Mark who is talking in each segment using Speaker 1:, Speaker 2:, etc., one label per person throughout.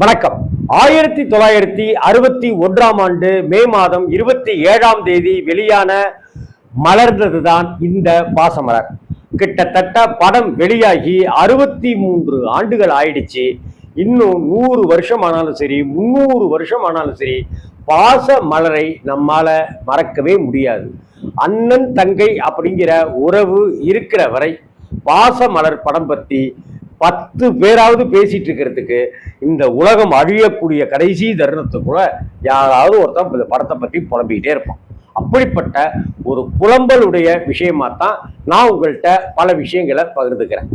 Speaker 1: வணக்கம். ஆயிரத்தி தொள்ளாயிரத்தி அறுபத்தி ஒன்றாம் ஆண்டு மே மாதம் இருபத்தி ஏழாம் தேதி வெளியான மலர்ந்ததுதான் இந்த பாசமலர். கிட்டத்தட்ட படம் வெளியாகி அறுபத்தி மூன்று ஆண்டுகள் ஆயிடுச்சு. இன்னும் நூறு வருஷம் ஆனாலும் சரி முந்நூறு வருஷம் ஆனாலும் சரி பாச மலரை நம்மால மறக்கவே முடியாது. அண்ணன் தங்கை அப்படிங்கிற உறவு இருக்கிற வரை பாச மலர் படம் பத்தி பத்து பேராவது பேசிட்டு இருக்கிறதுக்கு இந்த உலகம் அழியக்கூடிய கடைசி தருணத்துக்குள்ள யாராவது ஒருத்தன் இந்த படத்தை பத்தி புலம்பிக்கிட்டே இருப்பான். அப்படிப்பட்ட ஒரு புலம்பலுடைய விஷயமா தான் நான் உங்கள்கிட்ட பல விஷயங்களை பகிர்ந்துக்கிறேன்.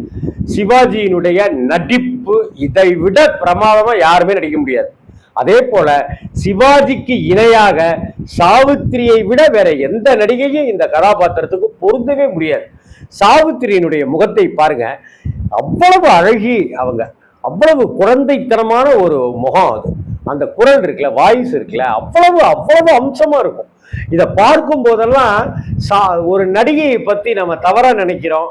Speaker 1: சிவாஜியினுடைய நடிப்பு இதை விட பிரமாதமா யாருமே நடிக்க முடியாது. அதே போல சிவாஜிக்கு இணையாக சாவித்திரியை விட வேற எந்த நடிகையும் இந்த கதாபாத்திரத்துக்கு பொருந்தவே முடியாது. சாவித்திரியினுடைய முகத்தை பாருங்க. அவ்வளவு அழகி அவங்க. அவ்வளவு குழந்தைத்தனமான ஒரு முகம் அது. அந்த குரல் இருக்குல்ல வாய்ஸ் இருக்குல்ல அவ்வளவு அவ்வளவு அம்சமா இருக்கும். இதை பார்க்கும் போதெல்லாம் சா ஒரு நடிகையை பத்தி நம்ம தவறா நினைக்கிறோம்.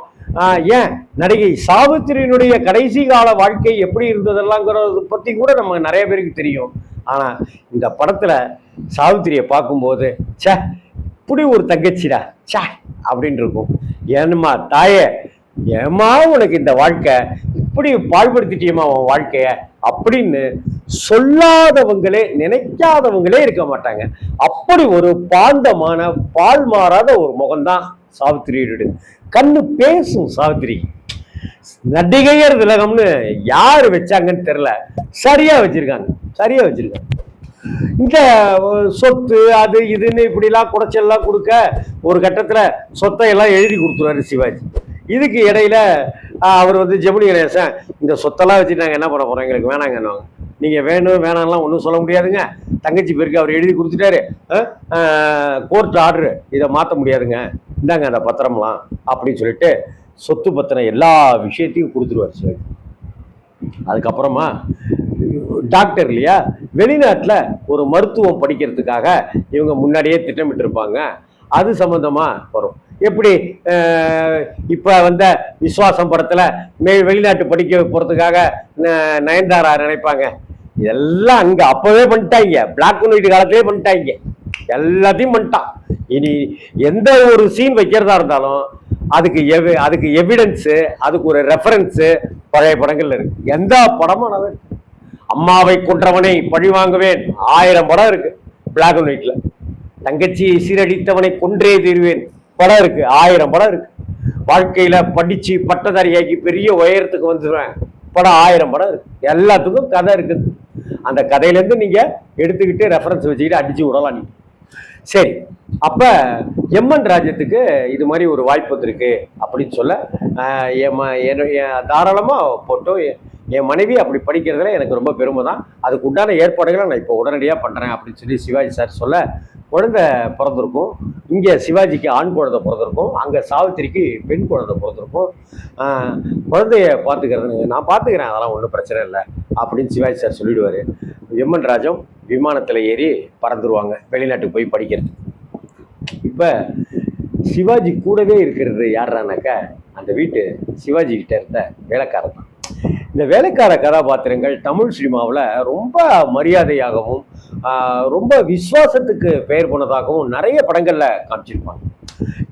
Speaker 1: ஏன்? நடிகை சாவித்திரியினுடைய கடைசி கால வாழ்க்கை எப்படி இருந்ததெல்லாங்கிறத பற்றி கூட நம்ம நிறைய பேருக்கு தெரியும். ஆனால் இந்த படத்தில் சாவித்திரியை பார்க்கும்போது ச்சே இப்படி ஒரு தங்கச்சிடா ச்சே அப்படின்னு இருக்கும். ஏன்மா தாயே ஏமா உனக்கு இந்த வாழ்க்கை? இப்படி பாழ்படுத்திட்டியம்மா உன் வாழ்க்கைய? அப்படின்னு சொல்லாதவங்களே நினைக்காதவங்களே இருக்க மாட்டாங்க. அப்படி ஒரு பாந்தமான பால் மாறாத ஒரு முகம்தான் சாவித்திரியோட கண்ணு பேசும் சாவித்திரி. நடிகையர் திலகம்னு யார் வச்சாங்கன்னு தெரியல. சரியா வச்சிருக்காங்க. சரியா வச்சிருக்காங்க. இந்த சொத்து அது இதுன்னு இப்படிலாம் குடைச்சல்லாம் கொடுக்க ஒரு கட்டத்துல சொத்தை எல்லாம் எழுதி கொடுத்துருவாரு சிவாஜி. இதுக்கு இடையில அவர் வந்து ஜெமினி கணேசன் இந்த சொத்தெல்லாம் வச்சு நாங்கள் என்ன பண்ண போறோம்? எங்களுக்கு வேணாங்கன்னு நீங்கள் வேணும் வேணாம்லாம் ஒன்றும் சொல்ல முடியாதுங்க. தங்கச்சி பேருக்கு அவர் எழுதி கொடுத்துட்டாரு. கோர்ட் ஆர்டரு இதை மாற்ற முடியாதுங்க. இந்தாங்க அந்த பத்திரம்லாம் அப்படின்னு சொல்லிட்டு சொத்து பத்திரம் எல்லா விஷயத்தையும் கொடுத்துருவார் சார் அதுக்கப்புறமா டாக்டர் இல்லையா? வெளிநாட்டில் ஒரு மருத்துவம் படிக்கிறதுக்காக இவங்க முன்னாடியே திட்டமிட்டு இருப்பாங்க அது சம்மந்தமாக வரும். எப்படி? இப்போ வந்த விஸ்வாசம் படத்தில் மே வெளிநாட்டு படிக்க போகிறதுக்காக ந- நயன்தாரா நினைப்பாங்க. இதெல்லாம் அங்கே அப்போவே பண்ணிட்டாங்க. பிளாக் அண்ட் ஒயிட் காலத்திலே பண்ணிட்டாங்க. எல்லாத்தையும் பண்ணிட்டான். இனி எந்த ஒரு சீன் வைக்கிறதா இருந்தாலும் அதுக்கு எவி அதுக்கு எவிடன்ஸு அதுக்கு ஒரு ரெஃபரன்ஸு பழைய படங்கள்ல இருக்கு. எந்த படமும் நான் அம்மாவை கொன்றவனை பழி வாங்குவேன். ஆயிரம் படம் இருக்கு. பிளாக் அண்ட் ஒயிட்ல தங்கச்சியை சீரடித்தவனை கொன்றே தீர்வேன். படம் இருக்கு. ஆயிரம் படம் இருக்கு. வாழ்க்கையில படிச்சு பட்டதாரியாக்கி பெரிய உயரத்துக்கு வந்துடுவேன் படம் ஆயிரம் படம் இருக்கு. எல்லாத்துக்கும் கதை இருக்குது. அந்த கதையிலேருந்து நீங்கள் நீங்க எடுத்துக்கிட்டு ரெஃபரன்ஸ் வச்சுக்கிட்டு அடிச்சு விடலாம் நீங்க. சரி அப்ப எம்என் ராஜ்யத்துக்கு இது மாதிரி ஒரு வாய்ப்பு வந்திருக்கு அப்படின்னு சொல்ல என் தாராளமா போட்டோம் என் மனைவி அப்படி படிக்கிறதுல எனக்கு ரொம்ப பெருமை தான் அதுக்கு உண்டான ஏற்பாடுகளை நான் இப்போ உடனடியாக பண்ணுறேன் அப்படின்னு சொல்லி சிவாஜி சார் சொல்ல குழந்தை பிறந்திருக்கும். இங்கே சிவாஜிக்கு ஆண் குழந்தை பிறந்திருக்கும். அங்கே சாவித்திரிக்கு பெண் குழந்தை பிறந்திருக்கும். குழந்தைய பார்த்துக்கிறது நான் பார்த்துக்கிறேன் அதெல்லாம் ஒன்றும் பிரச்சனை இல்லை அப்படின்னு சிவாஜி சார் சொல்லிடுவார். எம்என் ராஜம் விமானத்தில் ஏறி பறந்துருவாங்க வெளிநாட்டுக்கு போய் படிக்கிறது இப்போ சிவாஜி கூடவே இருக்கிறது யாரானாக்கா அந்த வீட்டு சிவாஜி கிட்ட இருந்த வேலைக்காரன் தான் இந்த வேலைக்கார கதாபாத்திரங்கள் தமிழ் சினிமாவில் ரொம்ப மரியாதையாகவும் ரொம்ப விசுவாசத்துக்கு பெயர் போனதாகவும் நிறைய படங்களில் காமிச்சிருப்பாங்க.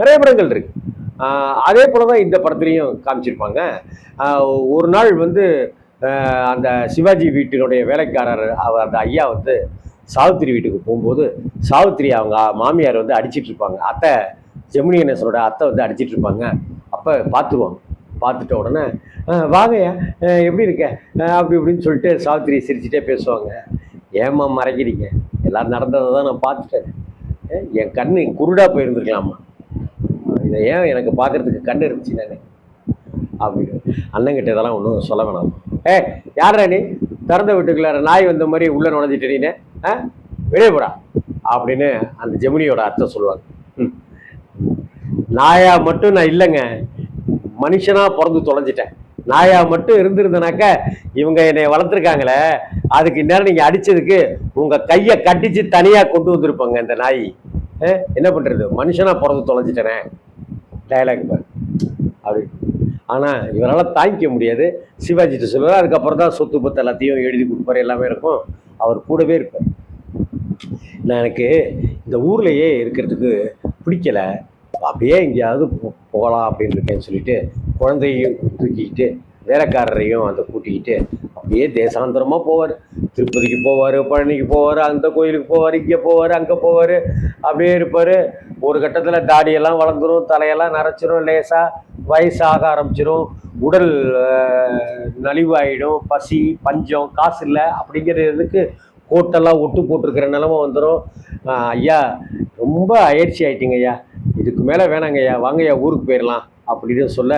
Speaker 1: நிறைய படங்கள் இருக்கு. அதே போல தான் இந்த படத்துலையும் காமிச்சிருப்பாங்க. ஒரு நாள் வந்து அந்த சிவாஜி வீட்டினுடைய வேலைக்காரர் அவர் அந்த ஐயா வந்து சாவித்திரி வீட்டுக்கு போகும்போது சாவித்திரி அவங்க மாமியார் வந்து அடிச்சிட்ருப்பாங்க அத்தை ஜெமினி கணேசனோட அத்தை வந்து அடிச்சிட்டு இருப்பாங்க. அப்போ பார்த்துருவாங்க பார்த்துட்ட உடனே வாங்கய்யா எப்படி இருக்க? அப்படி இப்படின்னு சொல்லிட்டு சாவித்திரி சிரிச்சுட்டே பேசுவாங்க. ஏம்மா மறைக்கிறீங்க? எல்லாம் நடந்ததை தான் நான் பார்த்துட்டேன். என் கண்ணு குருடா போயிருந்துருக்கலாமா? இதை ஏன் எனக்கு பார்க்கறதுக்கு கண் இருந்துச்சு நான்? அப்படின்னு. அண்ணங்கிட்ட இதெல்லாம் ஒன்றும் சொல்ல வேணாம். ஏ யாரா நீ? திறந்த வீட்டுக்குள்ளார நாய் வந்த மாதிரி உள்ளே நுழைஞ்சிட்டு நீனு? ஆ வெளியே போடா. அப்படின்னு அந்த ஜெமினியோட அர்த்தம் சொல்லுவாங்க. ம். நாயா மட்டும் நான் இல்லைங்க. மனுஷனாக பிறந்து தொலைஞ்சிட்டேன். நாயா மட்டும் இருந்திருந்தனாக்க இவங்க என்னை வளர்த்துருக்காங்களே அதுக்கு இந்நேரம் நீங்கள் அடித்ததுக்கு உங்கள் கையை கட்டிச்சு தனியாக கொண்டு வந்திருப்பாங்க இந்த நாய். என்ன பண்ணுறது மனுஷனாக பிறந்து தொலைஞ்சிட்டேனே. டைலாக் அப்படி. ஆனால் இவரால் தாங்கிக்க முடியாது. சிவாஜிட்ட சொல்லுவார் அதுக்கப்புறம் தான் சொத்து பத்து எல்லாத்தையும் எழுதி கொடுப்பாரு எல்லாமே இருக்கும். அவர் கூடவே இருப்பார். நான் எனக்கு இந்த ஊர்லேயே இருக்கிறதுக்கு பிடிக்கல. அப்படியே எங்கேயாவது போகலாம் அப்படின்னு இருக்கேன்னு சொல்லிட்டு குழந்தையையும் தூக்கிக்கிட்டு வேலைக்காரரையும் அதை கூட்டிக்கிட்டு அப்படியே தேசாந்தரமாக போவார். திருப்பதிக்கு போவார் பழனிக்கு போவார் அந்த கோயிலுக்கு போவார் இங்கே போவார் அங்கே போவார் அப்படியே இருப்பார். ஒரு கட்டத்தில் தாடியெல்லாம் வளர்ந்துரும் தலையெல்லாம் நரைச்சிரும் லேசாக வயசாக ஆரம்பிச்சிடும் உடல் நலிவாயிடும் பசி பஞ்சம் காசு இல்லை அப்படிங்கிறதுக்கு கோட்டெல்லாம் ஒட்டு போட்டிருக்கிற நிலமை வந்துடும் ஐயா ரொம்ப அயற்சி ஆயிட்டீங்க ஐயா. இதுக்கு மேலே வேணாங்கய்யா வாங்கய்யா ஊருக்கு போயிடலாம் அப்படின்னு சொல்ல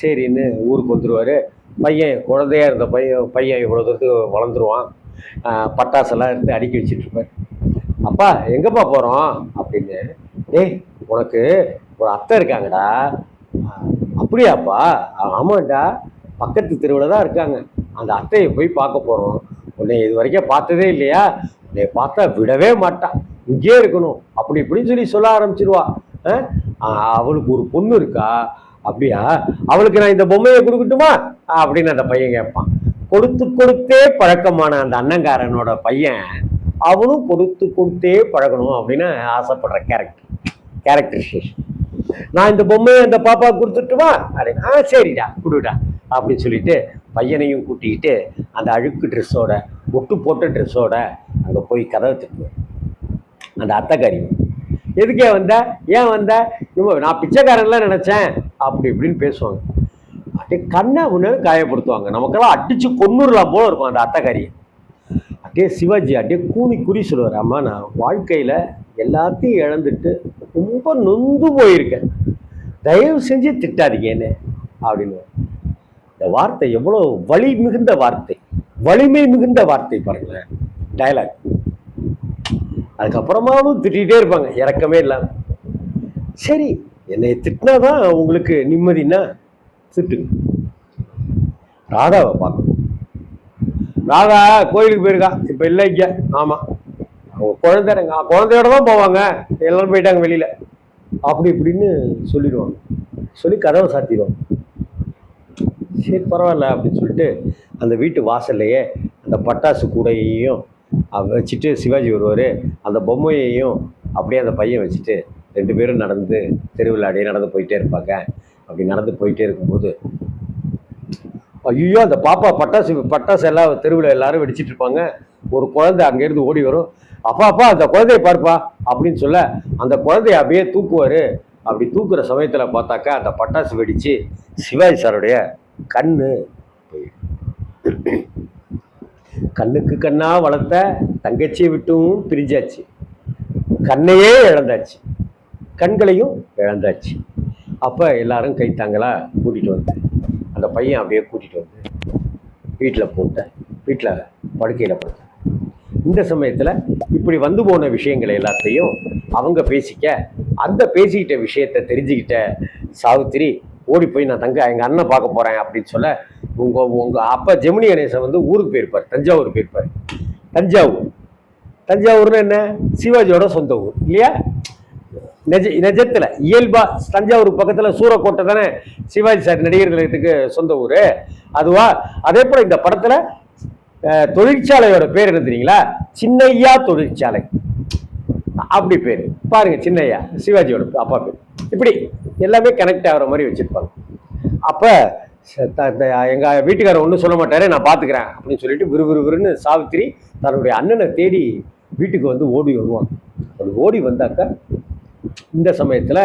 Speaker 1: சரின்னு ஊருக்கு வந்துடுவார் பையன் குழந்தையா இருந்த பையன் பையன் இவ்வளோ தூரத்துக்கு வளர்ந்துருவான். பட்டாசெல்லாம் எடுத்து அடுக்கி வச்சிட்டுருப்பாரு அப்பா எங்கேப்பா போகிறோம் அப்படின்னு டேய் உனக்கு ஒரு அத்தை இருக்காங்கடா. அப்படியாப்பா. ஆமாண்டா பக்கத்து தெருவில் தான் இருக்காங்க. அந்த அத்தையை போய் பார்க்க போகிறோம் உன்னை இது வரைக்கும் பார்த்ததே இல்லையா? உன்னை பார்த்தா விடவே மாட்டான் இங்கேயே இருக்கணும். அப்படி இப்படின்னு சொல்லி சொல்ல ஆரம்பிச்சிருவா. அவளுக்கு ஒரு பொண்ணு இருக்கா? அப்படியா? அவளுக்கு நான் இந்த பொம்மையை கொடுக்கட்டுமா? அப்படின்னு அந்த பையன் கேட்பான். கொடுத்து கொடுத்தே பழக்கமான அந்த அண்ணங்காரனோட பையன் அவனும் கொடுத்து கொடுத்தே பழகணும் அப்படின்னு ஆசைப்படுற கேரக்டர் கேரக்டரைசேஷன் நான் இந்த பொம்மையை அந்த பாப்பா கொடுத்துட்டுமா அப்படின்னு. ஆ சரிடா கொடுடா அப்படின்னு சொல்லிட்டு பையனையும் கூட்டிக்கிட்டு அந்த அழுக்கு ட்ரெஸ்ஸோட ஒட்டு போட்ட ட்ரெஸ்ஸோட அங்கே போய் கதவை திட்டுவேன் அந்த அத்தைக்காரி எதுக்கே வந்த? ஏன் வந்த? இவங்க நான் பிச்சைக்காரன்லாம் நினச்சேன். அப்படி இப்படின்னு பேசுவாங்க. அப்படியே கண்ணை ஒன்று காயப்படுத்துவாங்க. நமக்கெல்லாம் அடிச்சு கொன்னுடலாம் போல இருக்கும் அந்த அத்தைக்காரியை அப்படியே சிவாஜி அப்படியே கூனி குறி சொல்லுவார். அம்மா நான் வாழ்க்கையில் எல்லாத்தையும் இழந்துட்டு ரொம்ப நொந்து போயிருக்கேன். தயவு செஞ்சு திட்டாதீங்க என்ன அப்படின்னு. இந்த வார்த்தை எவ்வளோ வலி மிகுந்த வார்த்தை. வலிமை மிகுந்த வார்த்தை பாருங்களேன். டயலாக் அதுக்கப்புறமாவும் திட்டிகிட்டே இருப்பாங்க இறக்கமே இல்லாமல் சரி என்னை திட்டினாதான் உங்களுக்கு நிம்மதினா திட்டுங்க. ராதாவை பார்க்கணும். ராதா கோயிலுக்கு போயிருக்கா? இப்போ இல்லை இங்கே. ஆமாம் அவங்க குழந்தைங்க குழந்தையோட தான் போவாங்க. எல்லாரும் போயிட்டாங்க வெளியில். அப்படி இப்படின்னு சொல்லிடுவாங்க. சொல்லி கதவை சாத்திடுவாங்க. சரி பரவாயில்ல அப்படின்னு சொல்லிட்டு அந்த வீட்டு வாசல்லையே அந்த பட்டாசு கூடையையும் வச்சுட்டு சிவாஜி வருவார். அந்த பொம்மையையும் அப்படியே அந்த பையன் வச்சுட்டு ரெண்டு பேரும் நடந்து தெருவில் அப்படியே நடந்து போயிட்டே இருப்பாங்க. அப்படி நடந்து போயிட்டே இருக்கும்போது ஐயோ அந்த பாப்பா பட்டாசு பட்டாசு எல்லாம் தெருவில் எல்லாரும் வெடிச்சிட்டு இருப்பாங்க. ஒரு குழந்தை அங்கேருந்து ஓடி வரும். அப்பா அப்பா அந்த குழந்தைய பார்ப்பா அப்படின்னு சொல்ல அந்த குழந்தைய அப்படியே தூக்குவார். அப்படி தூக்குற சமயத்தில் பார்த்தாக்கா அந்த பட்டாசு வெடித்து சிவாஜி சாருடைய கண்ணு போயிடும். கண்ணுக்கு கண்ணா வளர்த்த தங்கச்சியை விட்டும் பிரிஞ்சாச்சு. கண்ணையே இழந்தாச்சு. கண்களையும் இழந்தாச்சு. அப்போ எல்லாரும் கைத்தாங்களா கூட்டிகிட்டு வந்து அந்த பையன் அப்படியே கூட்டிகிட்டு வந்து வீட்டில் போட்டேன் வீட்டில் படுக்கையில் போட்டேன் இந்த சமயத்தில் இப்படி வந்து போன விஷயங்களை எல்லாத்தையும் அவங்க பேசிக்க அந்த பேசிக்கிட்ட விஷயத்தை தெரிஞ்சுக்கிட்ட சாவித்திரி ஓடி போய் நான் தங்க எங்கள் அண்ணன் பார்க்க போகிறேன் அப்படின்னு சொல்ல உங்கள் உங்கள் அப்பா ஜெமினி கணேசன் வந்து ஊருக்கு போயிருப்பார் தஞ்சாவூர் போயிருப்பார். தஞ்சாவூர். தஞ்சாவூர்னு என்ன? சிவாஜியோட சொந்த ஊர் இல்லையா? நெஜ நெஜத்தில் இயல்பா தஞ்சாவூர் பக்கத்தில் சூரக்கோட்டை தானே சிவாஜி சார் நடிகர் நிலையத்துக்கு சொந்த ஊர். அதுவா அதே போல் இந்த படத்தில் தொழிற்சாலையோட பேர் என்ன தெரியுங்களா? சின்னையா தொழிற்சாலை. அப்படி பேர். பாருங்க சின்னையா சிவாஜியோட அப்பா பேர். இப்படி எல்லாமே கனெக்ட் ஆகிற மாதிரி வச்சுருப்பாங்க. அப்போ எங்கள் வீட்டுக்காரர் ஒன்றும் சொல்ல மாட்டாரு நான் பார்த்துக்கிறேன் அப்படின்னு சொல்லிட்டு விறுவிறுவிறுன்னு சாவித்திரி தன்னுடைய அண்ணனை தேடி வீட்டுக்கு வந்து ஓடி வருவாங்க அப்படி ஓடி வந்தாக்க இந்த சமயத்தில்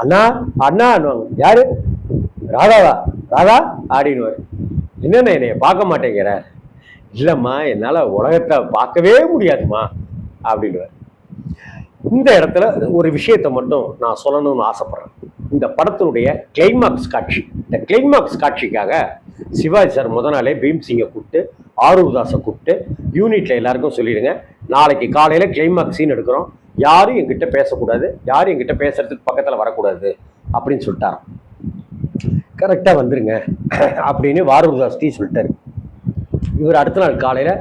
Speaker 1: அண்ணா அண்ணான்னுவாங்க யாரு? ராதாவா? ராதா ஆடினுவார் என்னென்ன என்னைய பார்க்க மாட்டேங்கிற? இல்லைம்மா என்னால் உலகத்தை பார்க்கவே முடியாதும்மா அப்படின்னுவார். இந்த இடத்துல ஒரு விஷயத்தை மட்டும் நான் சொல்லணும்னு ஆசைப்பட்றேன். இந்த படத்தினுடைய கிளைமாக்ஸ் காட்சி. இந்த கிளைமாக்ஸ் காட்சிக்காக சிவாஜி சார் முத நாளே பீம்சிங்கை கூப்பிட்டு ஆரூர்தாஸை கூப்பிட்டு யூனிட்டில் எல்லாருக்கும் சொல்லிடுங்க. நாளைக்கு காலையில் கிளைமாக்ஸ் சீன் எடுக்கிறோம். யாரும் என்கிட்ட பேசக்கூடாது. யாரும் என்கிட்ட பேசுறதுக்கு பக்கத்தில் வரக்கூடாது அப்படின்னு சொல்லிட்டாராம். கரெக்டாக வந்துருங்க அப்படின்னு வாரூர்தாஸ் டீ சொல்லிட்டாரு. இவர் அடுத்த நாள் காலையில்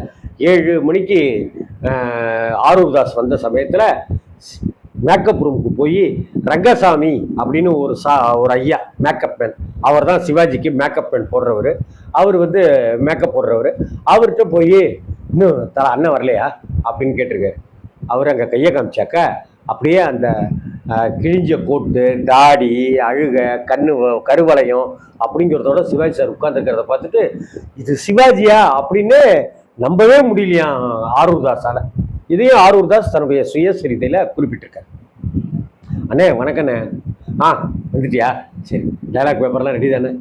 Speaker 1: ஏழு மணிக்கு ஆரூர்தாஸ் வந்த சமயத்தில் மேக்கப் ரூமுக்கு போய் ரங்கசாமி அப்படின்னு ஒரு சா ஒரு ஐயா மேக்கப் மேன் அவர் தான் சிவாஜிக்கு மேக்கப் மேன் போடுறவர். அவர் வந்து மேக்கப் போடுறவர். அவர்கிட்ட போய் இன்னும் தர அண்ணன் வரலையா? அப்படின்னு கேட்டிருக்காரு. அவர் அங்கே கையை காமிச்சாக்க அப்படியே அந்த கிழிஞ்ச கோட்டு தாடி அழுக கண்ணு கருவளையம் அப்படிங்கிறதோட சிவாஜி சார் உட்காந்துருக்கிறத பார்த்துட்டு இது சிவாஜியா? அப்படின்னு நம்பவே முடியலையாம் ஆர்வதாசால இதையும் ஆரூர் தாஸ் தன்னுடைய சுயசரிதையில் குறிப்பிட்டிருக்காரு. அண்ணே வணக்கண்ணே. ஆ வந்துட்டியா? சரி டைலாக் பேப்பர்லாம் ரெடி தானே?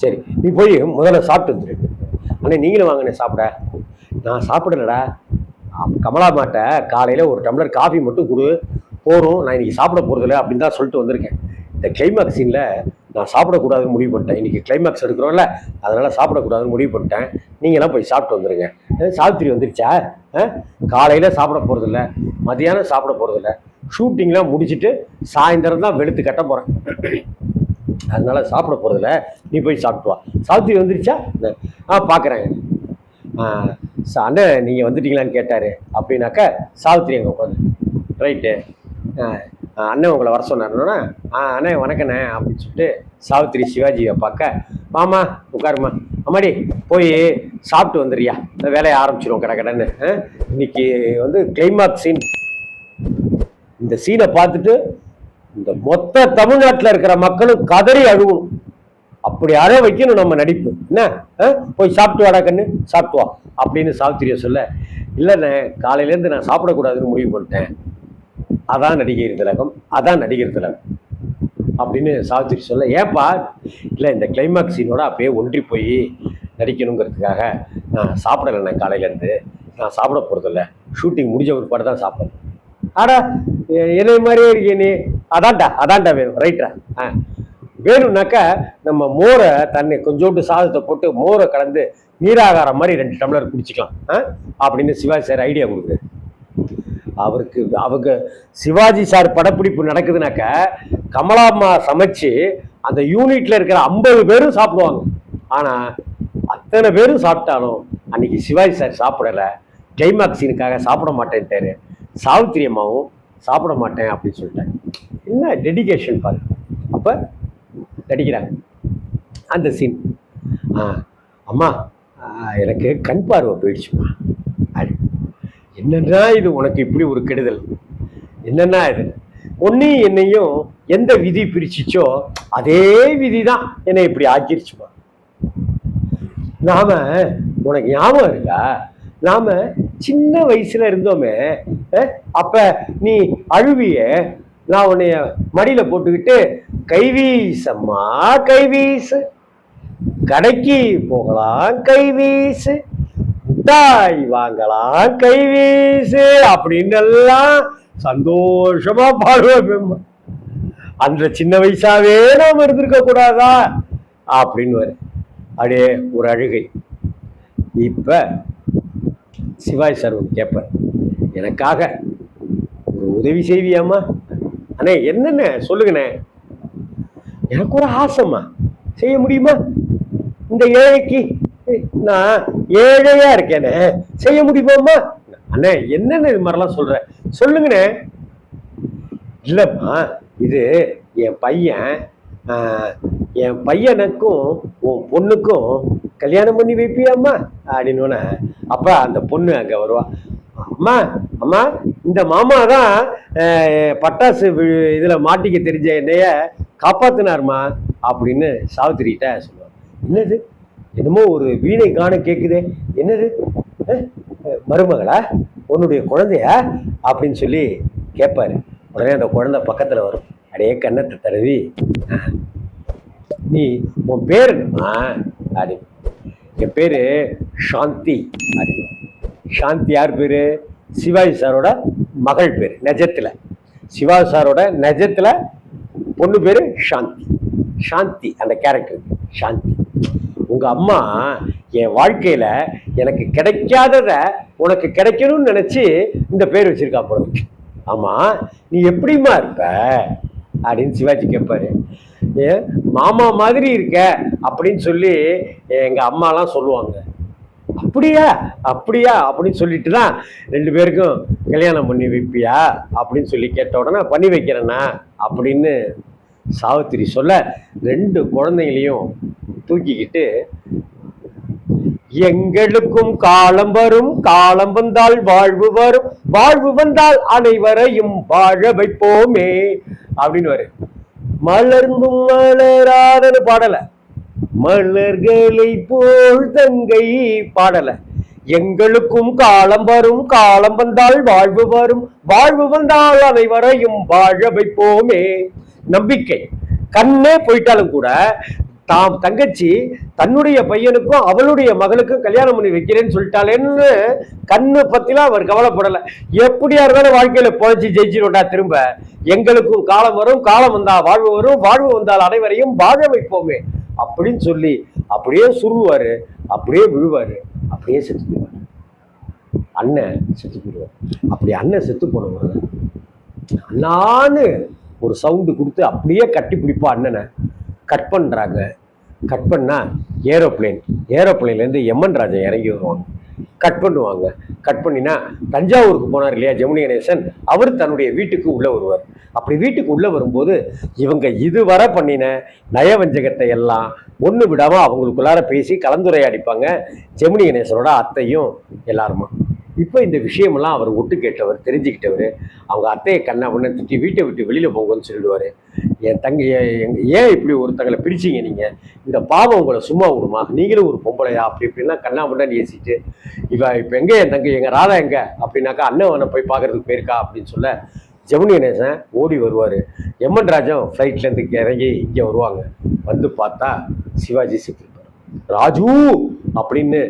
Speaker 1: சரி நீ போய் முதல்ல சாப்பிட்டு வந்துரு. அண்ணே நீங்களும் வாங்கண்ணே சாப்பிட. நான் சாப்பிடலடா. கமலா மாட்டை காலையில் ஒரு டம்ளர் காஃபி மட்டும் கொடு. போகிறோம் நான் இன்றைக்கி சாப்பிட போகிறதில்ல அப்படின்னு தான் சொல்லிட்டு வந்திருக்கேன். இந்த கிளைமேக்ஸ் சீனில் நான் சாப்பிடக்கூடாதுன்னு முடிவு பண்ணிட்டேன். இன்றைக்கி கிளைமேக்ஸ் எடுக்கிறோம்ல அதனால் சாப்பிடக்கூடாதுன்னு முடிவு பண்ணிட்டேன். நீங்களாம் போய் சாப்பிட்டு வந்துருங்க. சாவித்திரி வந்துருச்சா? காலையில் சாப்பிட போகிறதில்ல மதியானம் சாப்பிட போகிறதில்ல ஷூட்டிங்லாம் முடிச்சுட்டு சாயந்தரம் தான் வெளுத்து கட்ட போகிறேன் அதனால சாப்பிட போகிறதில்ல நீ போய் சாப்பிட்டு வா. சாவித்திரி வந்துருச்சா? ஆ பார்க்குறேன் அண்ணன் நீங்கள் வந்துட்டீங்களான்னு கேட்டார். அப்படின்னாக்கா சாவித்திரி அங்கே உட்காந்து. ரைட்டு. அண்ணன் உங்களை வர சொன்னார்னா ஆ அண்ணே வணக்கண்ணே அப்படின்னு சொல்லிட்டு சாவித்திரி சிவாஜியை பார்க்க மாமா உட்காருமா அம்மாடி போய் சாப்பிட்டு வந்துடுறியா? இந்த வேலையை ஆரம்பிச்சிடும் கடை கடைன்னு. இன்னைக்கு வந்து கிளைமாக் சீன் இந்த சீனை பார்த்துட்டு இந்த மொத்த தமிழ்நாட்டில் இருக்கிற மக்களும் கதறி அழுகணும் அப்படி அழ வைக்கணும் நம்ம நடிப்பு. என்ன? ஆ? போய் சாப்பிட்டு வாடா கண்ணு. சாப்பிட்டு வா அப்படின்னு சாவித்திரியை சொல்ல இல்லைண்ணே காலையிலேருந்து நான் சாப்பிடக்கூடாதுன்னு முடிவு பண்ணிட்டேன். அதான் நடிகர் திலகம் அதான் நடிகர் திலகம். அப்படின்னு சாவித்திரி சொல்ல ஏப்பா இல்லை இந்த கிளைமேக்ஸ் சீனோட அப்படியே ஒன்றி போய் நடிக்கணுங்கிறதுக்காக நான் சாப்பிடலைண்ணே காலையிலேருந்து. நான் சாப்பிட போகிறதில்ல ஷூட்டிங் முடிஞ்ச பிற்பாடு தான் சாப்பிட்றேன் ஆடா என்னை மாதிரியே இருக்கே நீ. அதான்டா அதான்டா வேணும். ரைட்டா ஆ. வேணும்னாக்கா நம்ம மோரை தண்ணி கொஞ்சோண்டு சாதத்தை போட்டு மோரை கலந்து நீராகாரம் மாதிரி ரெண்டு டம்ளர் குடிச்சிக்கலாம். ஆ? அப்படின்னு சிவாஜி சார் ஐடியா கொடுக்குது அவருக்கு அவங்க சிவாஜி சார் படப்பிடிப்பு நடக்குதுனாக்க கமலாம்மா சமைச்சு அந்த யூனிட்ல இருக்கிற ஐம்பது பேரும் சாப்பிடுவாங்க. ஆனா அத்தனை பேரும் சாப்பிட்டாலும் அன்னைக்கு சிவாஜி சார் சாப்பிடல. கிளைமாக்ஸ் சீனுக்காக சாப்பிட மாட்டேன்ட்டாரு. சாவித்திரி அம்மாவும் சாப்பிட மாட்டேன் அப்படின்னு சொல்லிட்டாங்க. என்ன டெடிகேஷன் பாரு. அப்ப நடிக்கிறாங்க. அந்த சீன் ஆ அம்மா எனக்கு கண் பார்வை போயிடுச்சுமா. அது என்னென்னா இது உனக்கு இப்படி ஒரு கெடுதல்? என்னென்னா இது? ஒன்றையும் என்னையும் எந்த விதி பிரிச்சுச்சோ அதே விதி தான் என்னை இப்படி ஆக்கிருச்சுப்பா நாம உனக்கு ஞாபகம் இருக்கா? நாம சின்ன வயசுல இருந்தோமே அப்ப நீ அழுவிய நான் உன்னைய மடியில போட்டுக்கிட்டு கைவீசம்மா கைவீசு கடைக்கு போகலாம் கைவீசு மிட்டாய் வாங்கலாம் கைவீசு அப்படின்னு எல்லாம் சந்தோஷமா பாடுவோம் அந்த சின்ன வயசாவே நாம் இருந்திருக்க கூடாதா? அப்படின்னு வரு. அப்படியே ஒரு அழுகை. இப்போ சிவாஜி சார் ஒன்று கேட்பார் எனக்காக ஒரு உதவி செய்வியாம்மா? அண்ணே என்னண்ணே? சொல்லுங்கண்ணே. எனக்கு ஒரு ஆசைம்மா. செய்ய முடியுமா? இந்த ஏழைக்கு நான் ஏழையா இருக்கேனே. செய்ய முடியுமாம்மா? அண்ணே என்னென்ன இது மாதிரிலாம் சொல்கிறேன் சொல்லுங்கண்ணே. இல்லைம்மா. இது என் பையன் என் பையனுக்கும் உன் பொண்ணுக்கும் கல்யாணம் பண்ணி வைப்பியாம்மா? அப்படின்னு அப்போ அந்த பொண்ணு அங்கே வருவா. அம்மா அம்மா இந்த மாமா தான் பட்டாசு இதில் மாட்டிக்க தெரிஞ்ச என்னைய காப்பாத்தினார்மா? அப்படின்னு சாவித்திரிகிட்ட சொல்லுவாள் என்னது? என்னமோ ஒரு வீணை காண கேட்குதே என்னது? மருமகளா? உன்னுடைய குழந்தையா? அப்படின்னு சொல்லி கேட்பாரு உடனே அந்த குழந்தை பக்கத்தில் வரும். அப்படியே கன்னத்தை தடவி. நீ உன் பேர் என்னம்மா? என் பேர் சாந்தி. அப்படி. சாந்தி யார் பேர்? சிவாஜி சாரோட மகள் பேர் நெஜத்தில். சிவாஜி சாரோட நெஜத்தில் பொண்ணு பேர் சாந்தி. சாந்தி அந்த கேரக்டர் சாந்தி. உங்கள் அம்மா என் வாழ்க்கையில் எனக்கு கிடைக்காததை உனக்கு கிடைக்கணும்னு நினச்சி இந்த பேர் வச்சிருக்கா போல ஆமாம் நீ எப்படிம்மா இருப்ப? அப்படின்னு சிவாஜி கேட்பாரு ஏ மாமா மாதிரி இருக்க அப்படின்னு சொல்லி எங்கள் அம்மாலாம் சொல்லுவாங்க. அப்படியா அப்படியா அப்படின்னு சொல்லிட்டு தான் ரெண்டு பேருக்கும் கல்யாணம் பண்ணி வைப்பியா அப்படின்னு சொல்லி கேட்ட உடனே பண்ணி வைக்கிறேண்ணா அப்படின்னு சாவித்திரி சொல்ல ரெண்டு குழந்தைங்களையும் தூக்கிக்கிட்டு எங்களுக்கும் காலம் வரும் காலம் வந்தால் வாழ்வு வரும். வாழ்வு வந்தால் அனைவரையும் வாழ வைப்போமே அப்படின்னு வரு மலர்ந்தும் மலராதன்னு பாடல. மலர்களை போல் தங்கை பாடல. எங்களுக்கும் காலம் வரும் காலம் வந்தால் வாழ்வு வரும். வாழ்வு வந்தால் அனைவரையும் வாழ வைப்போமே. நம்பிக்கை. கண்ணே போயிட்டாலும் கூட தாம் தங்கச்சி தன்னுடைய பையனுக்கும் அவளுடைய மகளுக்கும் கல்யாணம் பண்ணி வைக்கிறேன்னு சொல்லிட்டாளேன்னு கண்ணு பத்திலாம் அவர் கவலைப்படலை. எப்படியா இருந்தாலும் வாழ்க்கையில பொழைச்சி ஜெயிச்சிருண்டா திரும்ப. எங்களுக்கும் காலம் வரும் காலம் வந்தா வாழ்வு வரும் வாழ்வு வந்தால் அனைவரையும் வாழ வைப்போமே அப்படின்னு சொல்லி அப்படியே சுருவாரு அப்படியே விழுவாரு அப்படியே செத்து போயிடுவாரு. அண்ணன் செத்து போயிடுவார். அப்படி அண்ணன் செத்து போனவர் அண்ணான்னு ஒரு சவுண்டு கொடுத்து அப்படியே கட்டி பிடிப்பா அண்ணனை. கட் பண்ணுறாங்க கட் பண்ணால் ஏரோப்ளேன். ஏரோப்ளேன்லேருந்து எம்என் ராஜா இறங்கி வருவாங்க கட் பண்ணுவாங்க. கட் பண்ணினா தஞ்சாவூருக்கு போனார் இல்லையா ஜெமினி கணேசன்? அவர் தன்னுடைய வீட்டுக்கு உள்ளே வருவார். அப்படி வீட்டுக்கு உள்ளே வரும்போது இவங்க இதுவரை பண்ணின நயவஞ்சகத்தை எல்லாம் ஒன்று விடாமல் அவங்களுக்குள்ளார பேசி கலந்துரையாடிப்பாங்க ஜெமினி கணேசனோட அத்தையும் எல்லாருமா. இப்போ இந்த விஷயமெல்லாம் அவர் ஒட்டு கேட்டவர் தெரிஞ்சுக்கிட்டவர். அவங்க அத்தையை கண்ணா பண்ண திட்டி வீட்டை விட்டு வெளியில் போங்கன்னு சொல்லிடுவார். என் தங்கை ஏன் இப்படி ஒருத்தங்களை பிரிச்சீங்க நீங்கள் இந்த பாவம் உங்களை சும்மா விடுமா? நீங்களும் ஒரு பொம்பளையா? அப்படி இப்படிலாம் கண்ணா பண்ணான்னு ஏசிட்டு இவ இப்போ எங்கே என் தங்கை? எங்கள் ராதா எங்க? அப்படின்னாக்கா அண்ணன் போய் பார்க்கறதுக்கு போயிருக்கா அப்படின்னு சொல்ல ஜெமினி கணேசன் ஓடி வருவார். எம்என் ராஜம் ஃப்ளைட்லேருந்து இறங்கி இங்கே வருவாங்க. வந்து பார்த்தா சிவாஜி செத்துருப்பார் ராஜு அப்படின்னு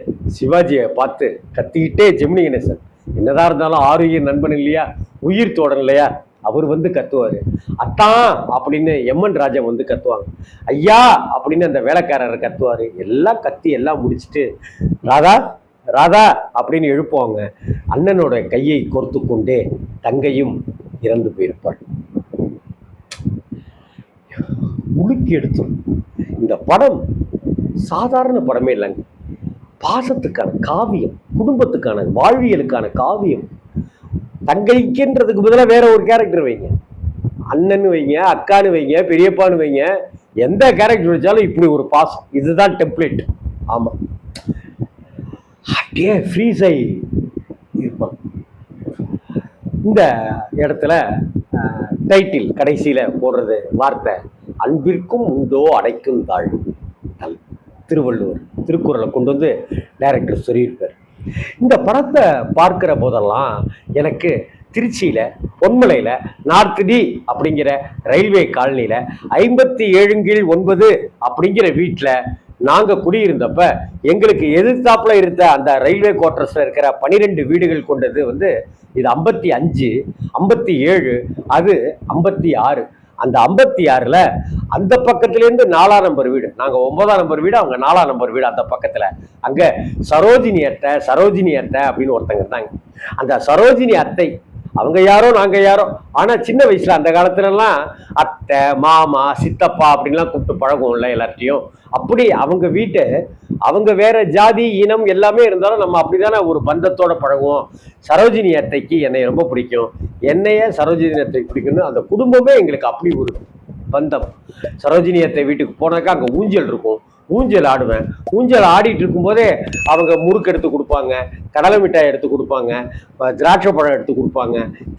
Speaker 1: சிவாஜியை பார்த்து கத்திக்கிட்டே ஜெமினி கணேசன். என்னதான் இருந்தாலும் ஆரோக்கிய நண்பன் இல்லையா? உயிர் தோடன் இல்லையா? அவர் வந்து கத்துவாரு. அத்தான் அப்படின்னு எம்என் ராஜா வந்து கத்துவாங்க. ஐயா அப்படின்னு அந்த வேலைக்காரர் கத்துவாரு. எல்லாம் கத்தி எல்லாம் முடிச்சிட்டு ராதா ராதா அப்படின்னு எழுப்புவாங்க. அண்ணனோட கையை கோர்த்து கொண்டே தங்கையும் இறந்து போயிருப்பாள். முழுக்கி எடுத்தும் இந்த படம் சாதாரண படமே இல்லைங்க. பாசத்துக்கான காவியம் குடும்பத்துக்கான வாழ்வியலுக்கான காவியம். தங்கைக்குன்றதுக்கு பதிலாக வேற ஒரு கேரக்டர் வைங்க. அண்ணன் வைங்க அக்கான்னு வைங்க பெரியப்பான்னு வைங்க. எந்த கேரக்டர் வச்சாலும் இப்படி ஒரு பாசம். இதுதான் டெம்ப்ளேட் ஆமாம் அப்படியே ஃப்ரீஸ் ஆகி இருப்பான் இந்த இடத்துல டைட்டில் கடைசியில் போடுறது வார்த்தை அன்பிற்கும் உண்டோ அடைக்கும் தாழ் திருவள்ளுவர் திருக்குறளை கொண்டு வந்து டைரக்டர் சொல்லியிருப்பார். இந்த படத்தை பார்க்கிற போதெல்லாம் எனக்கு திருச்சியில் பொன்மலையில் நார்த் டி அப்படிங்கிற ரயில்வே காலனியில் ஐம்பத்தி ஏழு கீழ் ஒன்பது அப்படிங்கிற வீட்டில் நாங்கள் குடியிருந்தப்ப எங்களுக்கு எதிர்த்தாப்புல இருந்த அந்த ரயில்வே குவார்டர்ஸில் இருக்கிற பனிரெண்டு வீடுகள் கொண்டது வந்து இது ஐம்பத்தி அஞ்சு ஐம்பத்தி ஏழு அது ஐம்பத்தி ஆறு. அந்த ஐம்பத்தி ஆறுல அந்த பக்கத்துலேருந்து நாலாம் நம்பர் வீடு. நாங்கள் ஒன்பதாம் நம்பர் வீடு அவங்க நாலாம் நம்பர் வீடு அந்த பக்கத்தில். அங்கே சரோஜினி அத்தை சரோஜினி அத்தை அப்படின்னு ஒருத்தங்க இருந்தாங்க. அந்த சரோஜினி அத்தை அவங்க யாரோ நாங்க யாரோ. ஆனா சின்ன வயசுல அந்த காலத்துலலாம் அத்தை மாமா சித்தப்பா அப்படின்லாம் கூப்பிட்டு பழகுவோம்ல எல்லார்ட்டையும் அப்படி அவங்க வீட்டை அவங்க வேற ஜாதி இனம் எல்லாமே இருந்தாலும் நம்ம அப்படிதானே ஒரு பந்தத்தோட பழகுவோம். சரோஜினி அத்தைக்கு என்னை ரொம்ப பிடிக்கும். என்னைய சரோஜினி அத்தை பிடிக்கும்னு அந்த குடும்பமே எங்களுக்கு அப்படி ஒரு பந்தம். சரோஜினி அத்தை வீட்டுக்கு போனாக்கா அங்கே ஊஞ்சல் இருக்கும். ஊஞ்சல் ஆடுவேன். ஊஞ்சல் ஆடிட்டு இருக்கும்போதே அவங்க முறுக்கு எடுத்து கொடுப்பாங்க கடலை மிட்டாய் எடுத்து கொடுப்பாங்க திராட்சை பழம் எடுத்து கொடுப்பாங்க.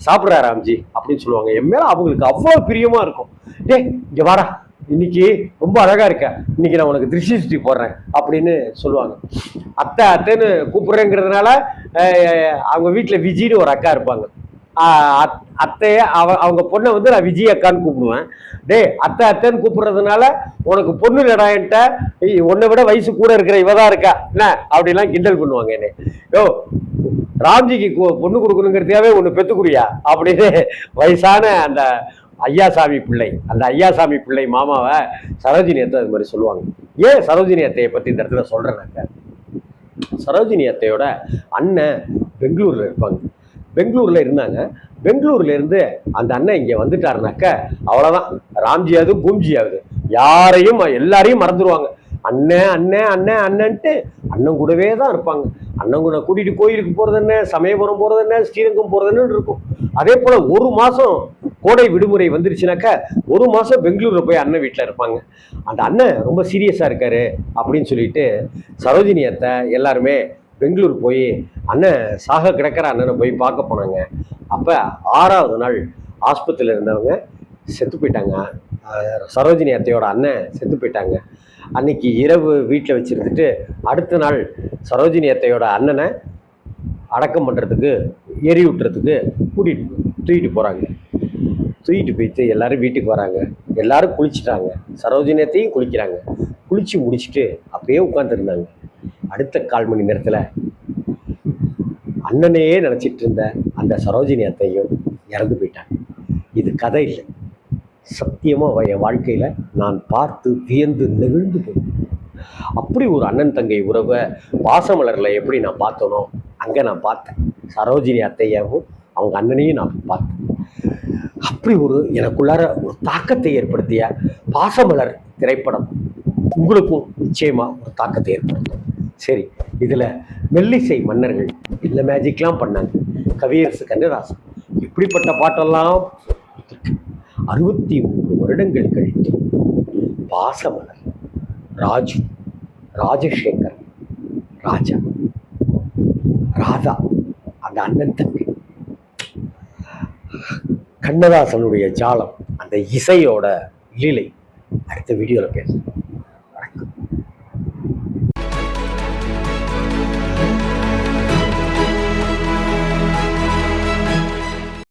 Speaker 1: சாப்பிட்றா ராம்ஜி அப்படின்னு சொல்லுவாங்க. என் மேலே அவங்களுக்கு அவ்வளோ பிரியமாக இருக்கும். டே இங்கே வாடா. இன்னைக்கு ரொம்ப அழகா இருக்க. இன்னைக்கு நான் உனக்கு திருஷ்டி சுத்தி போடுறேன். அப்படின்னு சொல்லுவாங்க. அத்தை அத்தைன்னு கூப்பிடுறேங்கிறதுனால அவங்க வீட்டில் விஜின்னு ஒரு அக்கா இருப்பாங்க. அத்தைய அவ அவங்க பொண்ணை வந்து நான் விஜய் அக்கான்னு கூப்பிடுவேன். டேய் அத்தை அத்தைன்னு கூப்பிடுறதுனால உனக்கு பொண்ணு இல்லடான்ட்ட உன்னை விட வயசு கூட இருக்கிற இவ தான் இருக்கா. என்ன? அப்படிலாம் கிண்டல் பண்ணுவாங்க என்னை. யோ ராம்ஜிக்கு பொண்ணு கொடுக்கணுங்கிறதுக்காகவே ஒன்று பெத்துக்குடியா? அப்படின்னு வயசான அந்த ஐயாசாமி பிள்ளை அந்த ஐயாசாமி பிள்ளை மாமாவை சரோஜினி அத்தை அது மாதிரி சொல்லுவாங்க. ஏன் சரோஜினி அத்தையை பற்றி இந்த இடத்துல சொல்கிறேன் சரோஜினி அத்தையோட அண்ணன் பெங்களூரில் இருப்பாங்க. பெங்களூரில் இருந்தாங்க. பெங்களூர்லேருந்து அந்த அண்ணன் இங்கே வந்துட்டாருனாக்க அவ்வளோதான் ராம்ஜியாவது பூம்ஜியாவது யாரையும் எல்லாரையும் மறந்துடுவாங்க அண்ணன் அண்ணன் அண்ணன் அண்ணன்ட்டு அண்ணன் கூடவே தான் இருப்பாங்க. அண்ணன் கூட கூட்டிகிட்டு கோயிலுக்கு போகிறது என்ன சமயபுரம் போகிறது என்ன ஸ்ரீரங்கம் போகிறது என்னன்னு இருக்கும். அதே போல் ஒரு மாதம் கோடை விடுமுறை வந்துருச்சுனாக்கா ஒரு மாதம் பெங்களூரில் போய் அண்ணன் வீட்டில் இருப்பாங்க. அந்த அண்ணன் ரொம்ப சீரியஸாக இருக்காரு அப்படின்னு சொல்லிட்டு சரோஜினி அத்தை எல்லாருமே பெங்களூர் போய் அண்ணன் சாக கிடக்கிற அண்ணனை போய் பார்க்க போனாங்க. அப்போ ஆறாவது நாள் ஆஸ்பத்திரியில் இருந்தவங்க செத்து போயிட்டாங்க. சரோஜினி அத்தையோட அண்ணன் செத்து போயிட்டாங்க. அன்னைக்கு இரவு வீட்டில் வச்சுருந்துட்டு அடுத்த நாள் சரோஜினி அத்தையோட அண்ணனை அடக்கம் பண்ணுறதுக்கு எரி விட்டுறதுக்கு கூட்டிகிட்டு தூக்கிட்டு போகிறாங்க தூக்கிட்டு போயிட்டு எல்லாரும் வீட்டுக்கு வராங்க. எல்லோரும் குளிச்சுட்டாங்க. சரோஜினியத்தையும் குளிக்கிறாங்க. குளித்து முடிச்சுட்டு அப்படியே உட்காந்துருந்தாங்க அடுத்த கால் மணி நேரத்தில் அண்ணனையே நினச்சிட்டு இருந்த அந்த சரோஜினி அத்தையும் இறந்து போயிட்டாங்க. இது கதை இல்லை. சத்தியமாக என் வாழ்க்கையில் நான் பார்த்து வியந்து நெகிழ்ந்து போனேன். அப்படி ஒரு அண்ணன் தங்கை உறவை பாசமலரில் எப்படி நான் பார்த்தனோ அங்கே நான் பார்த்தேன். சரோஜினி அத்தையாவும் அவங்க அண்ணனையும் நான் பார்த்தேன். அப்படி ஒரு எனக்குள்ளார ஒரு தாக்கத்தை ஏற்படுத்திய பாசமலர் திரைப்படம் உங்களுக்கும் நிச்சயமாக ஒரு தாக்கத்தை ஏற்படுத்தும். சரி இதில் மெல்லிசை மன்னர்கள் இல்லை மேஜிக்லாம் பண்ணாங்க. கவியரசு கண்ணதாசன். இப்படிப்பட்ட பாட்டெல்லாம் அறுபத்தி மூன்று வருடங்கள் கழித்து பாசமலர் ராஜு ராஜசேகர் ராஜா ராதா அந்த அண்ணன் தங்கை கண்ணதாசனுடைய ஜாலம் அந்த இசையோட லீலை அடுத்த வீடியோவில் பேசுகிறேன்